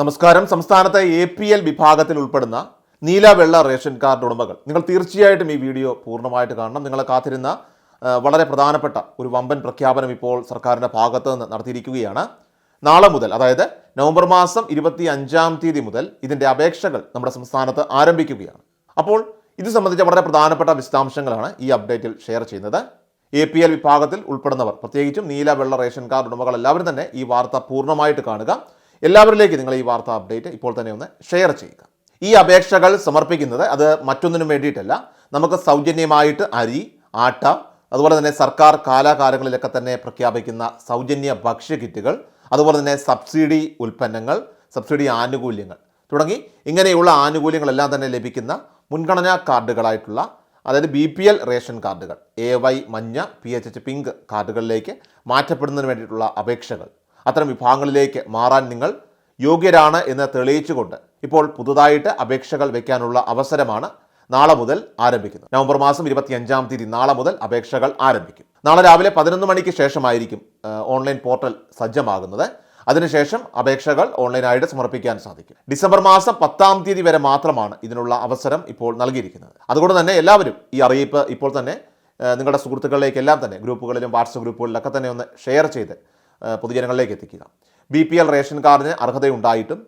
നമസ്കാരം. സംസ്ഥാനത്തെ A P L വിഭാഗത്തിൽ ഉൾപ്പെടുന്ന നീല വെള്ള റേഷൻ കാർഡ് ഉടമകൾ. നിങ്ങൾ തീർച്ചയായിട്ടും ഈ വീഡിയോ പൂർണമായിട്ട് കാണണം. നിങ്ങളെ കാത്തിരുന്ന വളരെ പ്രധാനപ്പെട്ട ഒരു വമ്പൻ പ്രഖ്യാപനം ഇപ്പോൾ സർക്കാരിന്റെ ഭാഗത്ത് നിന്ന് നടത്തിയിരിക്കുകയാണ്. നാളെ മുതൽ അതായത് നവംബർ മാസം ഇരുപത്തി അഞ്ചാം തീയതി മുതൽ ഇതിന്റെ അപേക്ഷകൾ നമ്മുടെ സംസ്ഥാനത്ത് ആരംഭിക്കുകയാണ്. അപ്പോൾ ഇത് സംബന്ധിച്ച വളരെ പ്രധാനപ്പെട്ട വിശദാംശങ്ങളാണ് ഈ അപ്ഡേറ്റിൽ ഷെയർ ചെയ്യുന്നത്. എ പി എൽ വിഭാഗത്തിൽ ഉൾപ്പെടുന്നവർ പ്രത്യേകിച്ചും നീല വെള്ള റേഷൻ കാർഡ് ഉടമകൾ എല്ലാവരും തന്നെ ഈ വാർത്ത പൂർണമായിട്ട് കാണുക. എല്ലാവരിലേക്ക് നിങ്ങൾ ഈ വാർത്ത അപ്ഡേറ്റ് ഇപ്പോൾ തന്നെ ഒന്ന് ഷെയർ ചെയ്യുക. ഈ അപേക്ഷകൾ സമർപ്പിക്കുന്നത് അത് മറ്റൊന്നിനും വേണ്ടിയിട്ടല്ല. നമുക്ക് സൗജന്യമായിട്ട് അരി ആട്ട അതുപോലെ തന്നെ സർക്കാർ കാലാകാലങ്ങളിലൊക്കെ തന്നെ പ്രഖ്യാപിക്കുന്ന സൗജന്യ ഭക്ഷ്യ കിറ്റുകൾ അതുപോലെ തന്നെ സബ്സിഡി ഉൽപ്പന്നങ്ങൾ സബ്സിഡി ആനുകൂല്യങ്ങൾ തുടങ്ങി ഇങ്ങനെയുള്ള ആനുകൂല്യങ്ങളെല്ലാം തന്നെ ലഭിക്കുന്ന മുൻഗണനാ കാർഡുകളായിട്ടുള്ള അതായത് ബി പി എൽ റേഷൻ കാർഡുകൾ എ വൈ മഞ്ഞ പി എച്ച് എച്ച് പിങ്ക് കാർഡുകളിലേക്ക് മാറ്റപ്പെടുന്നതിന് വേണ്ടിയിട്ടുള്ള അപേക്ഷകൾ അത്തരം വിഭാഗങ്ങളിലേക്ക് മാറാൻ നിങ്ങൾ യോഗ്യരാണ് എന്ന് തെളിയിച്ചുകൊണ്ട് ഇപ്പോൾ പുതുതായിട്ട് അപേക്ഷകൾ വയ്ക്കാനുള്ള അവസരമാണ് നാളെ മുതൽ ആരംഭിക്കുന്നത്. നവംബർ മാസം ഇരുപത്തിയഞ്ചാം തീയതി നാളെ മുതൽ അപേക്ഷകൾ ആരംഭിക്കും. നാളെ രാവിലെ പതിനൊന്ന് മണിക്ക് ശേഷമായിരിക്കും ഓൺലൈൻ പോർട്ടൽ സജ്ജമാകുന്നത്. അതിനുശേഷം അപേക്ഷകൾ ഓൺലൈനായിട്ട് സമർപ്പിക്കാൻ സാധിക്കും. ഡിസംബർ മാസം പത്താം തീയതി വരെ മാത്രമാണ് ഇതിനുള്ള അവസരം ഇപ്പോൾ നൽകിയിരിക്കുന്നത്. അതുകൊണ്ട് തന്നെ എല്ലാവരും ഈ അറിയിപ്പ് ഇപ്പോൾ തന്നെ നിങ്ങളുടെ സുഹൃത്തുക്കളിലേക്കെല്ലാം തന്നെ ഗ്രൂപ്പുകളിലും വാട്സപ്പ് ഗ്രൂപ്പുകളിലൊക്കെ തന്നെ ഒന്ന് ഷെയർ ചെയ്ത് പൊതുജനങ്ങളിലേക്ക് എത്തിക്കുക. ബി പി എൽ റേഷൻ കാർഡിന് അർഹതയുണ്ടായിട്ടും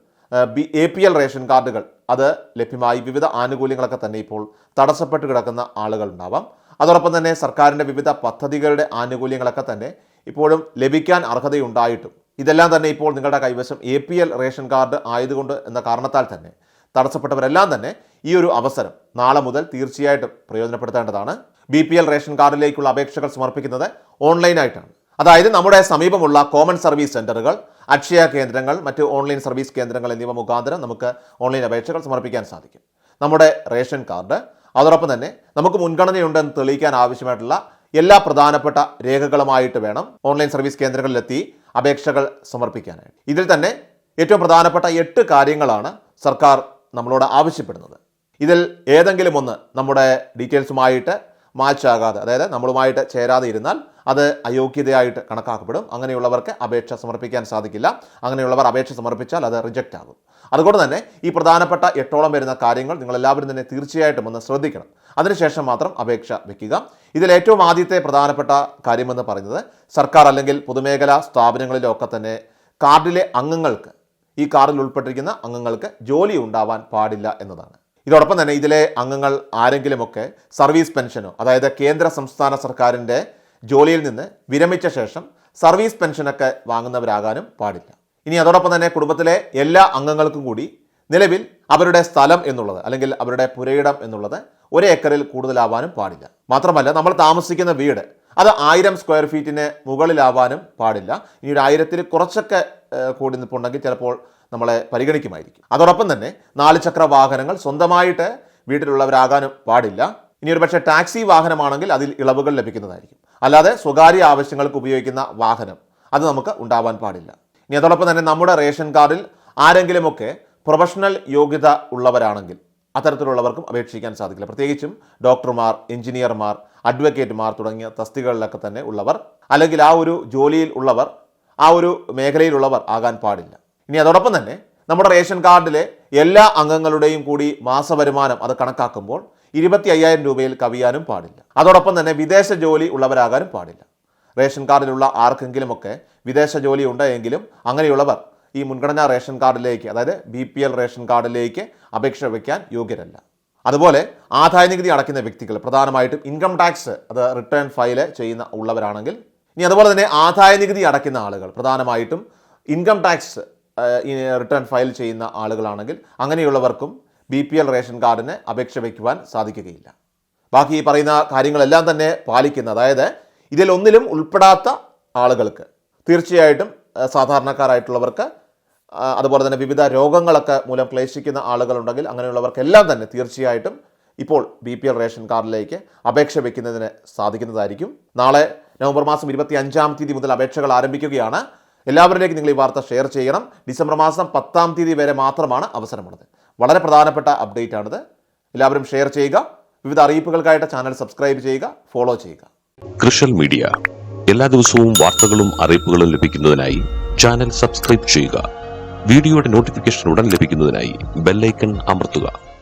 B A P L ration കാർഡുകൾ അത് ലഭ്യമായി വിവിധ ആനുകൂല്യങ്ങളൊക്കെ തന്നെ ഇപ്പോൾ തടസ്സപ്പെട്ട് കിടക്കുന്ന ആളുകൾ ഉണ്ടാവാം അതോടൊപ്പം തന്നെ സർക്കാരിന്റെ വിവിധ പദ്ധതികളുടെ ആനുകൂല്യങ്ങളൊക്കെ തന്നെ ഇപ്പോഴും ലഭിക്കാൻ അർഹതയുണ്ടായിട്ടും. ഇതെല്ലാം തന്നെ ഇപ്പോൾ നിങ്ങളുടെ കൈവശം A P L ration card ആയതുകൊണ്ട് എന്ന കാരണത്താൽ തന്നെ തടസ്സപ്പെട്ടവരെല്ലാം തന്നെ ഈ ഒരു അവസരം നാളെ മുതൽ തീർച്ചയായിട്ടും പ്രയോജനപ്പെടുത്തേണ്ടതാണ്. ബി പി എൽ റേഷൻ കാർഡിലേക്കുള്ള അപേക്ഷകൾ സമർപ്പിക്കുന്നത് ഓൺലൈനായിട്ടാണ്. അതായത് നമ്മുടെ സമീപമുള്ള കോമൺ സർവീസ് സെന്ററുകൾ അക്ഷയ കേന്ദ്രങ്ങൾ മറ്റ് ഓൺലൈൻ സർവീസ് കേന്ദ്രങ്ങൾ എന്നിവ മുഖാന്തരം നമുക്ക് ഓൺലൈൻ അപേക്ഷകൾ സമർപ്പിക്കാൻ സാധിക്കും. നമ്മുടെ റേഷൻ കാർഡ് അതോടൊപ്പം തന്നെ നമുക്ക് മുൻഗണനയുണ്ടെന്ന് തെളിയിക്കാൻ ആവശ്യമായിട്ടുള്ള എല്ലാ പ്രധാനപ്പെട്ട രേഖകളുമായിട്ട് വേണം ഓൺലൈൻ സർവീസ് കേന്ദ്രങ്ങളിലെത്തി അപേക്ഷകൾ സമർപ്പിക്കാനായിട്ട്. ഇതിൽ തന്നെ ഏറ്റവും പ്രധാനപ്പെട്ട എട്ട് കാര്യങ്ങളാണ് സർക്കാർ നമ്മളോട് ആവശ്യപ്പെടുന്നത്. ഇതിൽ ഏതെങ്കിലും ഒന്ന് നമ്മുടെ ഡീറ്റെയിൽസുമായിട്ട് മാച്ച് ആകാതെ അതായത് നമ്മളുമായിട്ട് ചേരാതെ ഇരുന്നാൽ അത് അയോഗ്യതയായിട്ട് കണക്കാക്കപ്പെടും. അങ്ങനെയുള്ളവർക്ക് അപേക്ഷ സമർപ്പിക്കാൻ സാധിക്കില്ല. അങ്ങനെയുള്ളവർ അപേക്ഷ സമർപ്പിച്ചാൽ അത് റിജക്റ്റ് ആകും. അതുകൊണ്ട് തന്നെ ഈ പ്രധാനപ്പെട്ട എട്ടോളം വരുന്ന കാര്യങ്ങൾ നിങ്ങളെല്ലാവരും തന്നെ തീർച്ചയായിട്ടും ഒന്ന് ശ്രദ്ധിക്കണം. അതിനുശേഷം മാത്രം അപേക്ഷ വയ്ക്കുക ഇതിൽ ഏറ്റവും ആദ്യത്തെ പ്രധാനപ്പെട്ട കാര്യമെന്ന് പറയുന്നത് സർക്കാർ അല്ലെങ്കിൽ പൊതുമേഖലാ സ്ഥാപനങ്ങളിലൊക്കെ തന്നെ കാർഡിലെ അംഗങ്ങൾക്ക് ഈ കാർഡിൽ ഉൾപ്പെട്ടിരിക്കുന്ന അംഗങ്ങൾക്ക് ജോലി ഉണ്ടാവാൻ പാടില്ല എന്നതാണ്. ഇതോടൊപ്പം തന്നെ ഇതിലെ അംഗങ്ങൾ ആരെങ്കിലുമൊക്കെ സർവീസ് പെൻഷനോ അതായത് കേന്ദ്ര സംസ്ഥാന സർക്കാരിന്റെ ജോലിയിൽ നിന്ന് വിരമിച്ച ശേഷം സർവീസ് പെൻഷനൊക്കെ വാങ്ങുന്നവരാകാനും പാടില്ല. ഇനി അതോടൊപ്പം തന്നെ കുടുംബത്തിലെ എല്ലാ അംഗങ്ങൾക്കും കൂടി നിലവിൽ അവരുടെ സ്ഥലം എന്നുള്ളത് അല്ലെങ്കിൽ അവരുടെ പുരയിടം എന്നുള്ളത് ഒരു ഏക്കറിൽ കൂടുതലാവാനും പാടില്ല. മാത്രമല്ല നമ്മൾ താമസിക്കുന്ന വീട് അത് ആയിരം സ്ക്വയർ ഫീറ്റിന് മുകളിലാവാനും പാടില്ല. ഇനി ഒരു ആയിരത്തിൽ കുറച്ചൊക്കെ കൂടി നിൽപ്പുണ്ടെങ്കിൽ ചിലപ്പോൾ നമ്മളെ പരിഗണിക്കുമായിരിക്കും. അതോടൊപ്പം തന്നെ നാല് ചക്ര വാഹനങ്ങൾ സ്വന്തമായിട്ട് വീട്ടിലുള്ളവരാകാനും പാടില്ല. ഇനി ഒരു പക്ഷേ ടാക്സി വാഹനമാണെങ്കിൽ അതിൽ ഇളവുകൾ ലഭിക്കുന്നതായിരിക്കും. അല്ലാതെ സ്വകാര്യ ആവശ്യങ്ങൾക്ക് ഉപയോഗിക്കുന്ന വാഹനം അത് നമുക്ക് ഉണ്ടാവാൻ പാടില്ല. ഇനി അതോടൊപ്പം തന്നെ നമ്മുടെ റേഷൻ കാർഡിൽ ആരെങ്കിലുമൊക്കെ പ്രൊഫഷണൽ യോഗ്യത ഉള്ളവരാണെങ്കിൽ അത്തരത്തിലുള്ളവർക്കും അപേക്ഷിക്കാൻ സാധിക്കില്ല. പ്രത്യേകിച്ചും ഡോക്ടർമാർ എഞ്ചിനീയർമാർ അഡ്വക്കേറ്റുമാർ തുടങ്ങിയ തസ്തികകളിലൊക്കെ തന്നെ ഉള്ളവർ അല്ലെങ്കിൽ ആ ഒരു ജോലിയിൽ ഉള്ളവർ ആ ഒരു മേഖലയിലുള്ളവർ ആകാൻ പാടില്ല. ഇനി അതോടൊപ്പം തന്നെ നമ്മുടെ റേഷൻ കാർഡിലെ എല്ലാ അംഗങ്ങളുടെയും കൂടി മാസവരുമാനം അത് കണക്കാക്കുമ്പോൾ ഇരുപത്തി അയ്യായിരം രൂപയിൽ കവിയാനും പാടില്ല. അതോടൊപ്പം തന്നെ വിദേശ ജോലി ഉള്ളവരാകാനും പാടില്ല. റേഷൻ കാർഡിലുള്ള ആർക്കെങ്കിലുമൊക്കെ വിദേശ ജോലി ഉണ്ടെങ്കിലും അങ്ങനെയുള്ളവർ ഈ മുൻഗണനാ റേഷൻ കാർഡിലേക്ക് അതായത് ബി പി എൽ റേഷൻ കാർഡിലേക്ക് അപേക്ഷ വയ്ക്കാൻ യോഗ്യരല്ല. അതുപോലെ ആദായ നികുതി അടയ്ക്കുന്ന വ്യക്തികൾ പ്രധാനമായിട്ടും ഇൻകം ടാക്സ് അത് റിട്ടേൺ ഫയൽ ചെയ്യുന്ന ഉള്ളവരാണെങ്കിൽ ഇനി അതുപോലെ തന്നെ ആദായ നികുതി അടയ്ക്കുന്ന ആളുകൾ പ്രധാനമായിട്ടും ഇൻകം ടാക്സ് റിട്ടേൺ ഫയൽ ചെയ്യുന്ന ആളുകളാണെങ്കിൽ അങ്ങനെയുള്ളവർക്കും ബി പി എൽ റേഷൻ കാർഡിന് അപേക്ഷ വയ്ക്കുവാൻ സാധിക്കുകയില്ല. ബാക്കി ഈ പറയുന്ന കാര്യങ്ങളെല്ലാം തന്നെ പാലിക്കുന്ന അതായത് ഇതിൽ ഒന്നിലും ഉൾപ്പെടാത്ത ആളുകൾക്ക് തീർച്ചയായിട്ടും സാധാരണക്കാരായിട്ടുള്ളവർക്ക് അതുപോലെ തന്നെ വിവിധ രോഗങ്ങളൊക്കെ മൂലം ക്ലേശിക്കുന്ന ആളുകളുണ്ടെങ്കിൽ അങ്ങനെയുള്ളവർക്കെല്ലാം തന്നെ തീർച്ചയായിട്ടും ഇപ്പോൾ ബി പി എൽ റേഷൻ കാർഡിലേക്ക് അപേക്ഷ വയ്ക്കുന്നതിന് സാധിക്കുന്നതായിരിക്കും. നാളെ നവംബർ മാസം ഇരുപത്തി അഞ്ചാം തീയതി മുതൽ അപേക്ഷകൾ ആരംഭിക്കുകയാണ്. എല്ലാവരിലേക്കും നിങ്ങൾ ഈ വാർത്ത ഷെയർ ചെയ്യണം. ഡിസംബർ മാസം പത്താം തീയതി വരെ മാത്രമാണ് അവസരമുള്ളത്. വളരെ പ്രധാനപ്പെട്ട അപ്ഡേറ്റ് ആണിത്. എല്ലാവരും ഷെയർ ചെയ്യുക. വിവിധ അറിയിപ്പുകൾക്കായിട്ട് ചാനൽ സബ്സ്ക്രൈബ് ചെയ്യുക. ഫോളോ ചെയ്യുക. കൃഷൽ മീഡിയ. എല്ലാ ദിവസവും വാർത്തകളും അറിയിപ്പുകളും ലഭിക്കുന്നതിനായി ചാനൽ സബ്സ്ക്രൈബ് ചെയ്യുക. വീഡിയോയുടെ നോട്ടിഫിക്കേഷൻ ഉടൻ ലഭിക്കുന്നതിനായി ബെല്ലൈക്കൺ അമർത്തുക.